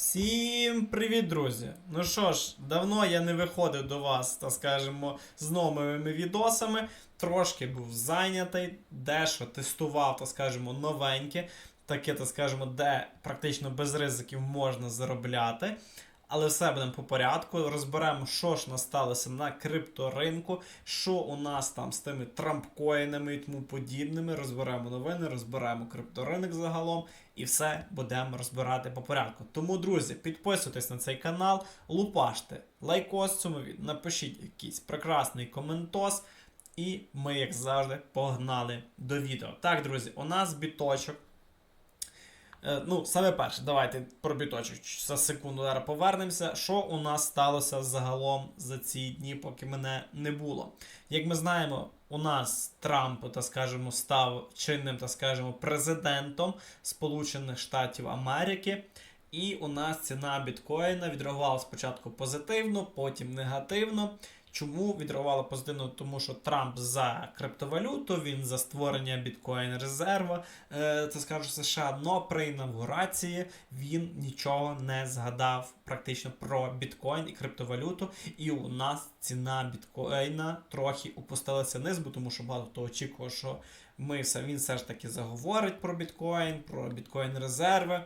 Всім привіт, друзі! Ну що ж, давно я не виходив до вас, так скажемо, з новими відосами. Трошки був зайнятий, дещо тестував, так скажемо, новеньке, таке, так скажемо, де практично без ризиків можна заробляти. Але все будемо по порядку. Розберемо, що ж нас сталося на крипторинку, що у нас там з тими трампкоїнами і тому подібними. Розберемо новини, розберемо крипторинок загалом і все будемо розбирати по порядку. Тому, друзі, підписуйтесь на цей канал, лупаште лайкос цьому відео, напишіть якийсь прекрасний коментос. І ми, як завжди, погнали до відео. Так, друзі, у нас біточок. Е, Ну, саме перше, давайте про за секунду зараз повернемося. Що у нас сталося загалом за ці дні, поки мене не було? Як ми знаємо, у нас Трамп, так скажемо, став чинним, так скажемо, президентом Сполучених Штатів Америки. І у нас ціна біткоїна відреагувала спочатку позитивно, потім негативно. Чому відреагувала позитивно? Тому що Трамп за криптовалюту, він за створення біткоін резерва, е, це скажу США, но при інавгурації він нічого не згадав практично про біткоін і криптовалюту. І у нас ціна біткоїна трохи опустилася вниз, бо тому що багато хто очікував, що ми він все ж таки заговорить про біткоін, про біткоін резерви.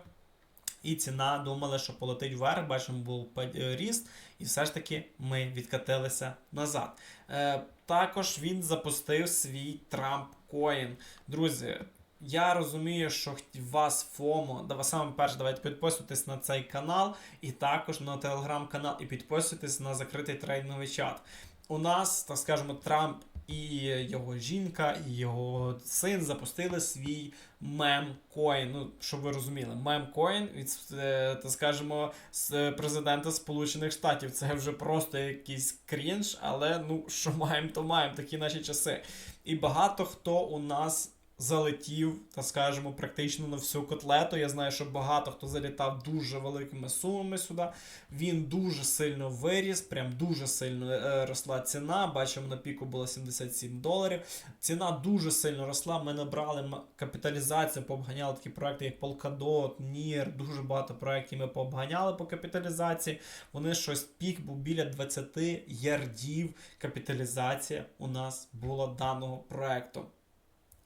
І ціна думали, що полетить вверх, бачимо, був ріст, і все ж таки ми відкатилися назад. Е, також він запустив свій Трамп Коін. Друзі, я розумію, що вас ФОМО, да, саме перше, давайте підписуйтесь на цей канал, і також на телеграм-канал, і підписуйтесь на закритий трейдинговий чат. У нас, так скажемо, Трамп і його жінка, і його син запустили свій мемкоін. Ну, щоб ви розуміли, мемкоін від, е, так скажемо, з президента Сполучених Штатів. Це вже просто якийсь крінж, але ну, що маємо, то маємо, такі наші часи. І багато хто у нас. Залетів, так скажемо, практично на всю котлету. Я знаю, що багато хто залітав дуже великими сумами сюди. Він дуже сильно виріс, прям дуже сильно е, росла ціна. Бачимо, на піку було 77 доларів. Ціна дуже сильно росла. Ми набрали капіталізацію, пообганяли такі проекти, як Polkadot, NIR, дуже багато проєктів ми пообганяли по капіталізації. Вони щось пік був біля 20 ярдів капіталізація у нас була даного проекту.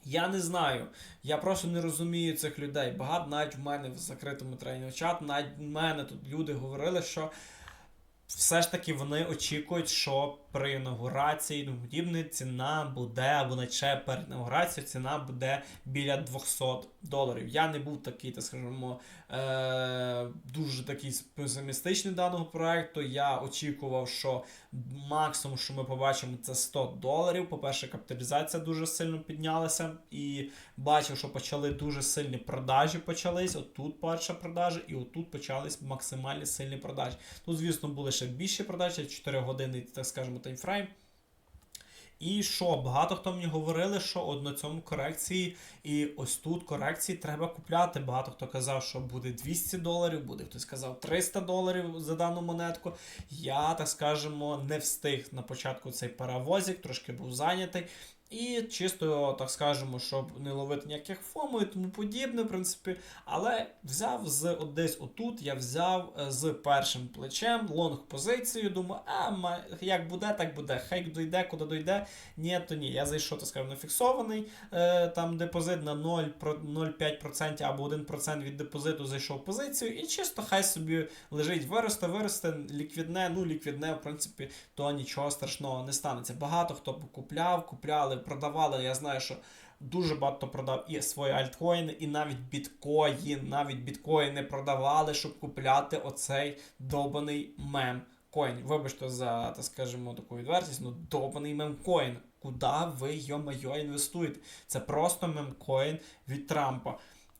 Я не знаю, я просто не розумію цих людей. Багато навіть в мене в закритому тренінг чат, навіть в мене тут люди говорили, що все ж таки вони очікують, що при інаугурації ну, подібне ціна буде, або наче перед інаугурацією ціна буде біля 200 доларів. Я не був такий, так скажімо, е- дуже такий песимістичний даного проекту. Я очікував, що максимум, що ми побачимо, це 100 доларів. По-перше, капіталізація дуже сильно піднялася, і бачив, що почали дуже сильні продажі почались. Отут перша продажа, і отут почались максимальні сильні продажі. Тут, звісно, були ще більші продажі, 4 години, так скажемо, таймфрейм. І що, багато хто мені говорили, що от на цьому корекції, і ось тут корекції треба купляти. Багато хто казав, що буде 200 доларів, буде хтось казав 300 доларів за дану монетку. Я, так скажемо, не встиг на початку цей паровозик, трошки був зайнятий. І чисто, так скажемо, щоб не ловити ніяких фому і тому подібне, в принципі. Але взяв з от десь отут, я взяв е, з першим плечем лонг позицію. Думаю, а як буде, так буде. Хай дойде, куди дойде. Ні, то ні. Я зайшов, так скажемо, на фіксований е, там депозит на 0,5% або 1% від депозиту зайшов позицію, і чисто хай собі лежить, виросте, виросте, ліквідне, ну ліквідне, в принципі, то нічого страшного не станеться. Багато хто купляв, купляли, продавали. Я знаю, що дуже багато продав і свої альткоїни, і навіть біткоїн, навіть біткоїни продавали, щоб купляти оцей добаний мем. Коін, вибачте за, так скажемо, таку відвертість, ну добаний мемкоін. Куди ви, йо-майо, інвестуєте? Це просто мемкоін від Трампа.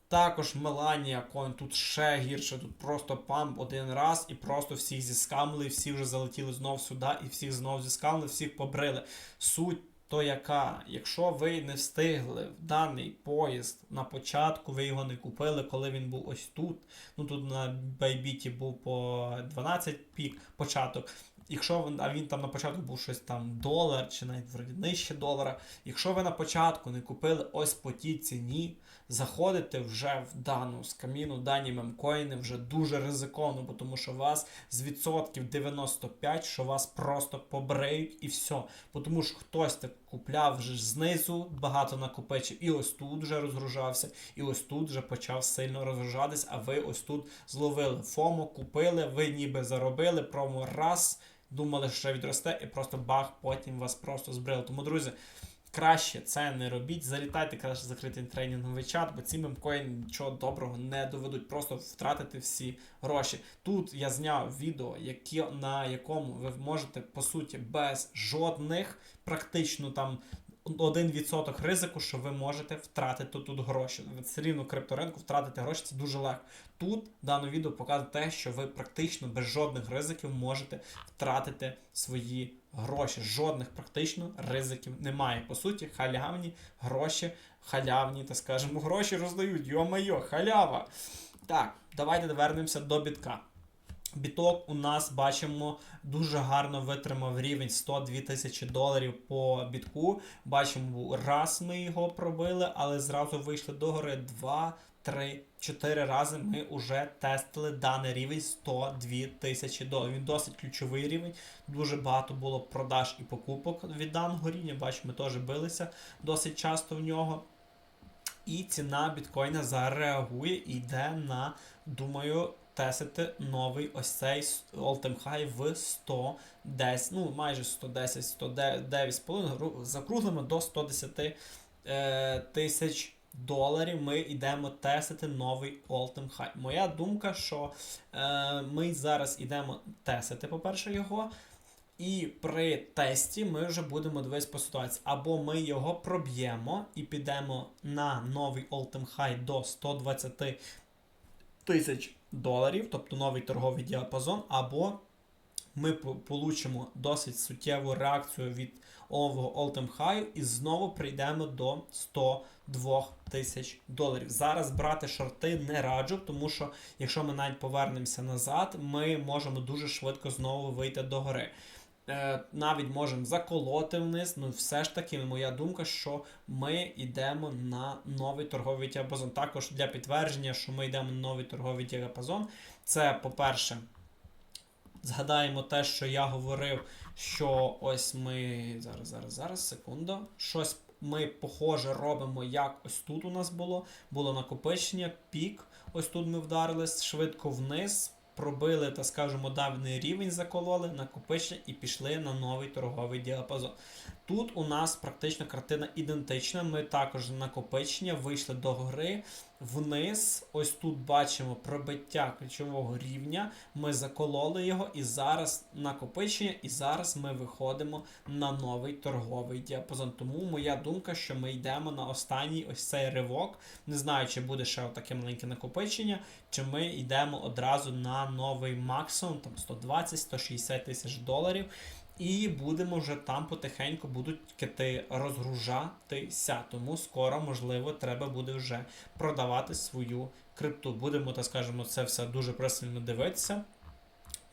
Також Меланія Coin, тут ще гірше, тут просто памп один раз і просто всіх зіскамили, всі вже залетіли знов сюди, і всіх знов зіскамили, всіх побрили. Суть то яка, якщо ви не встигли в даний поїзд на початку, ви його не купили, коли він був ось тут. Ну тут на Байбіті був по 12 пік початок. Якщо він, а він там на початку був щось там долар чи навіть вроді нижче долара. Якщо ви на початку не купили ось по тій ціні, заходите вже в дану скаміну, дані мемкоїни вже дуже ризиковано, бо тому що вас з відсотків 95, що вас просто побреють і все. Бо тому що хтось так купляв вже знизу, багато накопичив, і ось тут вже розгружався, і ось тут вже почав сильно розгружатись, а ви ось тут зловили ФОМО, купили, ви ніби заробили, промо раз, думали, що відросте, і просто бах, потім вас просто збрили. Тому, друзі, краще це не робіть. Залітайте краще закритий тренінговий чат, бо ці мемкоїни нічого доброго не доведуть, просто втратити всі гроші. Тут я зняв відео, які, на якому ви можете, по суті, без жодних практично там. 1% ризику, що ви можете втратити тут гроші. Ви все рівно крипторинку втратити гроші це дуже легко. Тут дане відео показує те, що ви практично без жодних ризиків можете втратити свої гроші. Жодних практично ризиків немає. По суті, халявні гроші, халявні, так скажемо, гроші роздають. Йо-майо, халява. Так, давайте вернемося до бітка. Біток у нас бачимо дуже гарно витримав рівень 102 тисячі доларів по бітку. Бачимо, раз ми його пробили, але зразу вийшли до гори 2, 3, 4 рази. Ми вже тестили даний рівень 102 тисячі доларів. Він досить ключовий рівень. Дуже багато було продаж і покупок від даного рівня. Бачимо, теж билися досить часто в нього. І ціна біткоїна зареагує і йде на, думаю, тестити новий ось цей all-time high в 110, ну майже 110, 109,5, закруглимо до 110 е, тисяч доларів. Ми йдемо тестити новий all-time high. Моя думка, що е, ми зараз йдемо тестити, по-перше, його. І при тесті ми вже будемо дивитися по ситуації. Або ми його проб'ємо і підемо на новий all-time high до 120 тисяч доларів, тобто новий торговий діапазон, або ми получимо досить суттєву реакцію від ового all-time high і знову прийдемо до 102 тисяч доларів. Зараз брати шорти не раджу, тому що якщо ми навіть повернемося назад, ми можемо дуже швидко знову вийти до гори. Е, навіть можемо заколоти вниз, ну все ж таки, моя думка, що ми йдемо на новий торговий діапазон. Також для підтвердження, що ми йдемо на новий торговий діапазон. Це, по-перше, згадаємо те, що я говорив, що ось ми. Зараз, зараз, зараз, секунду. Щось ми, похоже, робимо, як ось тут у нас було. Було накопичення, пік. Ось тут ми вдарились швидко вниз пробили, та скажемо, давний рівень закололи, накопичили і пішли на новий торговий діапазон. Тут у нас практично картина ідентична. Ми також накопичення вийшли до гори вниз. Ось тут бачимо пробиття ключового рівня. Ми закололи його, і зараз накопичення, і зараз ми виходимо на новий торговий діапазон. Тому моя думка, що ми йдемо на останній ось цей ривок. Не знаю, чи буде ще таке маленьке накопичення, чи ми йдемо одразу на новий максимум, там 120-160 тисяч доларів. І будемо вже там потихеньку будуть кити розгружатися. Тому скоро, можливо, треба буде вже продавати свою крипту. Будемо, так скажемо, це все дуже пристально дивитися.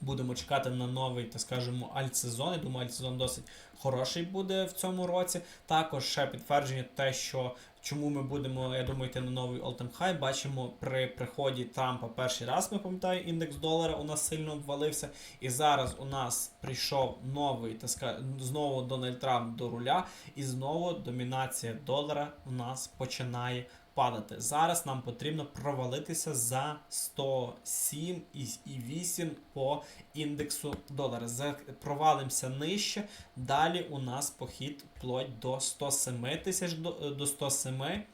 Будемо чекати на новий, так скажемо, альтсезон. Я думаю, альтсезон досить хороший буде в цьому році. Також ще підтвердження те, що чому ми будемо, я думаю, йти на новий all-time high. Бачимо при приході Трампа перший раз, ми пам'ятаю, індекс долара у нас сильно обвалився. І зараз у нас прийшов новий, так сказати, знову Дональд Трамп до руля, і знову домінація долара у нас починає падати. Зараз нам потрібно провалитися за 107,8 по індексу долара. Провалимося нижче. Далі у нас похід вплоть до 107 тисяч до 107 е,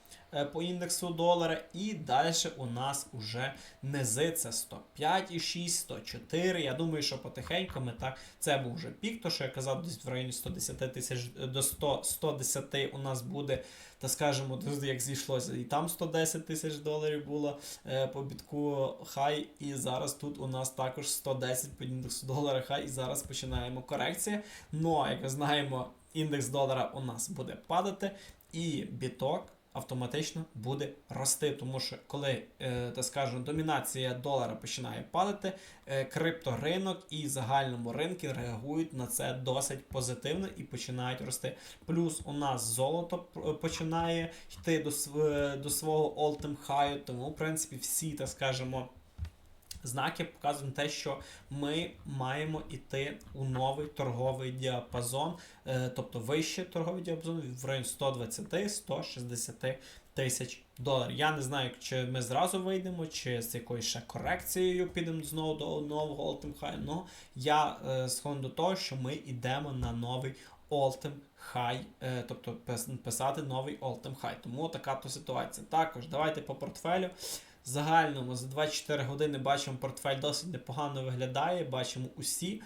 по індексу долара. І далі у нас уже низи це 105,6, 104. Я думаю, що потихеньку ми так. Це був вже пік, то що я казав, десь в районі 110 тисяч до 100, 110 у нас буде та скажемо, як зійшлося, і там 110 тисяч доларів було е, по бітку хай, і зараз тут у нас також 110 по індексу долара хай, і зараз починаємо корекція. Ну, як ми знаємо, індекс долара у нас буде падати, і біток автоматично буде рости. Тому що коли, е, так скажемо, домінація долара починає падати, е, крипторинок і загальному ринки реагують на це досить позитивно і починають рости. Плюс у нас золото починає йти до, до свого all-time high, тому, в принципі, всі, так скажемо, знаки показують те, що ми маємо йти у новий торговий діапазон, е, тобто вище торговий діапазон в районі 120-160 тисяч доларів. Я не знаю, чи ми зразу вийдемо, чи з якоюсь ще корекцією підемо знову до нового all-time high, але я е, схожу до того, що ми йдемо на новий all-time high, е, тобто пис- писати новий all-time high. Тому така то ситуація. Також давайте по портфелю. В загальному за 24 години бачимо, портфель досить непогано виглядає. Бачимо усі.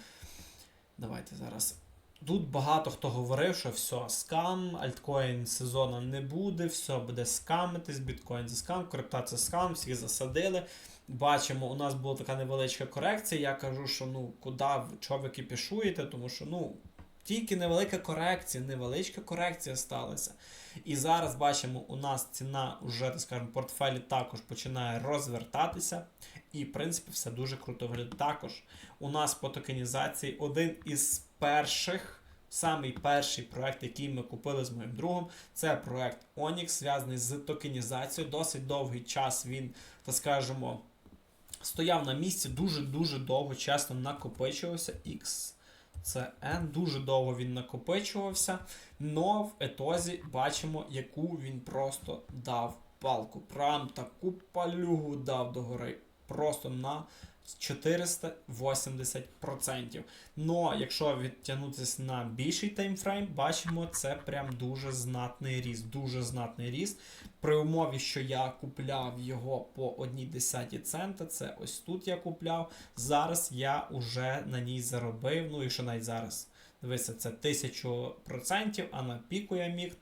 Давайте зараз. Тут багато хто говорив, що все, скам, альткоін сезону не буде, все буде скамитись, біткоін за скам, крипта це скам, всіх засадили. Бачимо, у нас була така невеличка корекція. Я кажу, що ну куди чого ви кипішуєте, тому що ну тільки невелика корекція, невеличка корекція сталася. І зараз бачимо, у нас ціна вже, так скажемо, портфелі також починає розвертатися. І, в принципі, все дуже круто виглядає. Також у нас по токенізації один із перших, самий перший проект, який ми купили з моїм другом, це проект Onyx, зв'язаний з токенізацією. Досить довгий час він, так скажемо, стояв на місці дуже-дуже довго, чесно, накопичувався. X. Це N, дуже довго він накопичувався, но в етозі бачимо, яку він просто дав палку. Прям таку палюгу дав догори. Просто на 480%. Но якщо відтягнутися на більший таймфрейм, бачимо, це прям дуже знатний ріст. Дуже знатний ріст. При умові, що я купляв його по 1,10 цента, це ось тут я купляв. Зараз я вже на ній заробив. Ну, якщо навіть зараз. Дивися, це 1000%, а на піку я міг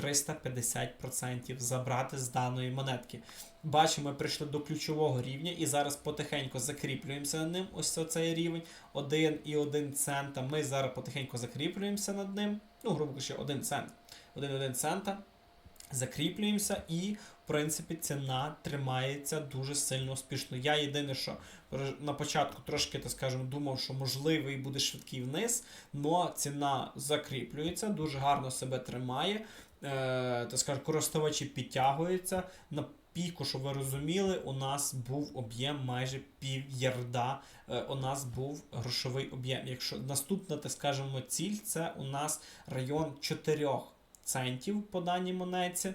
1350% забрати з даної монетки. Бачимо, ми прийшли до ключового рівня і зараз потихеньку закріплюємося над ним. Ось цей рівень 1,1 цента. Ми зараз потихеньку закріплюємося над ним. Ну, грубо кажучи, 1 цент. 1,1 цента. Закріплюємося і, в принципі, ціна тримається дуже сильно успішно. Я єдине, що на початку трошки, так скажемо, думав, що можливий буде швидкий вниз, але ціна закріплюється, дуже гарно себе тримає. Е, так скажемо, користувачі підтягуються. На піку, щоб ви розуміли, у нас був об'єм майже пів ярда. Е, у нас був грошовий об'єм. Якщо наступна, так скажемо, ціль це у нас район 4 центів по даній монеті.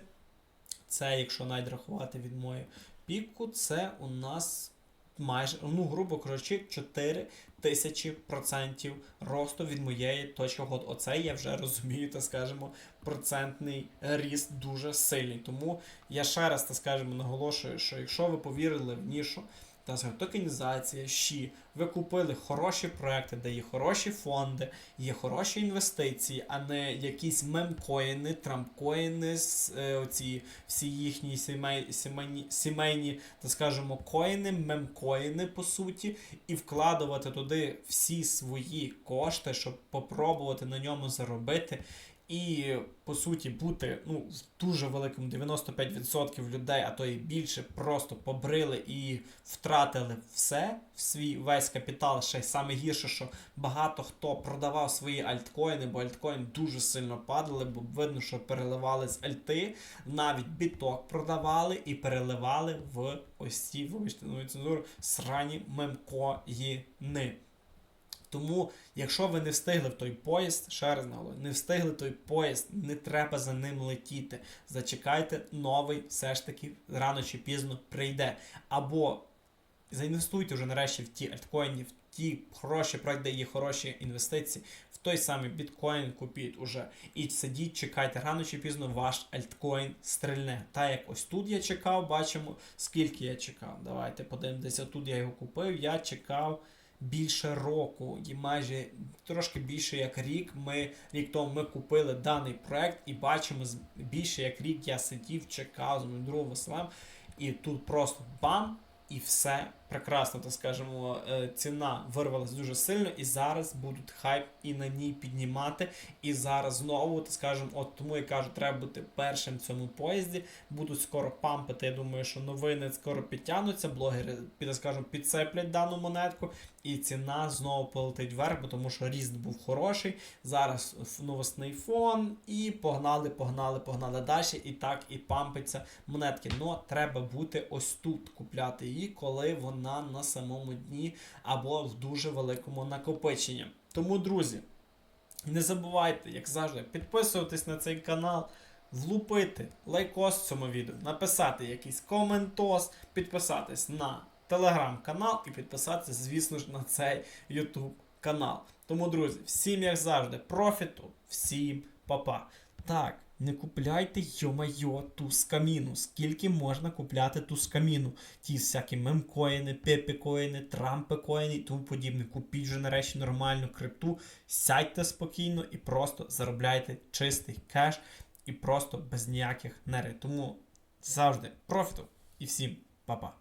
Це, якщо навіть рахувати від моєї піку, це у нас майже, ну, грубо кажучи, 4 тисячі процентів росту від моєї точки входу. Оце я вже розумію, та скажемо, процентний ріст дуже сильний. Тому я ще раз, та скажемо, наголошую, що якщо ви повірили в нішу, та скажімо, токенізація, щі, ви купили хороші проекти, де є хороші фонди, є хороші інвестиції, а не якісь мемкоїни, трампкоїни, е, оці всі їхні сімей, сімейні, сімейні, так скажемо, коїни, мемкоїни, по суті, і вкладувати туди всі свої кошти, щоб попробувати на ньому заробити. І по суті бути ну в дуже великому 95% людей, а то і більше, просто побрили і втратили все, свій весь капітал. Ще й саме гірше, що багато хто продавав свої альткоїни, бо альткоїни дуже сильно падали, бо видно, що переливали з альти, навіть біток продавали і переливали в ось ці, вибачте, ну цензуру, срані мемкоїни. Тому, якщо ви не встигли в той поїзд, ще раз наголошую, не встигли той поїзд, не треба за ним летіти. Зачекайте, новий все ж таки рано чи пізно прийде. Або заінвестуйте вже нарешті в ті альткоїни, в ті хороші проекти, є хороші інвестиції, в той самий біткоін купіть уже. І сидіть, чекайте, рано чи пізно ваш альткоін стрільне. Та як ось тут я чекав, бачимо, скільки я чекав. Давайте подивимося, тут я його купив, я чекав більше року, і майже трошки більше як рік. Ми рік тому ми купили даний проект і бачимо більше як рік я сидів, чекав з моїм другом і тут просто бам! і все прекрасно, так скажемо, е, ціна вирвалась дуже сильно, і зараз будуть хайп і на ній піднімати. І зараз знову, так скажемо, от тому я кажу, треба бути першим в цьому поїзді. Будуть скоро пампити. Я думаю, що новини скоро підтягнуться, блогери, так скажемо, підцеплять дану монетку, і ціна знову полетить вверх, бо тому що ріст був хороший. Зараз новосний фон, і погнали, погнали, погнали далі. І так і пампиться монетки. Но треба бути ось тут, купляти її, коли вона на самому дні або в дуже великому накопиченні. Тому, друзі, не забувайте, як завжди, підписуватись на цей канал, влупити лайкос цьому відео, написати якийсь коментос, підписатись на телеграм-канал і підписатися, звісно ж, на цей YouTube канал. Тому, друзі, всім як завжди, профіту, всім па-па. Так, не купляйте, йо-майо, ту скаміну. Скільки можна купляти ту скаміну? Ті всякі мемкоїни, пепікоїни, трампекоїни і тому подібне. Купіть вже нарешті нормальну крипту, сядьте спокійно і просто заробляйте чистий кеш і просто без ніяких нервів. Тому завжди профіту і всім па-па.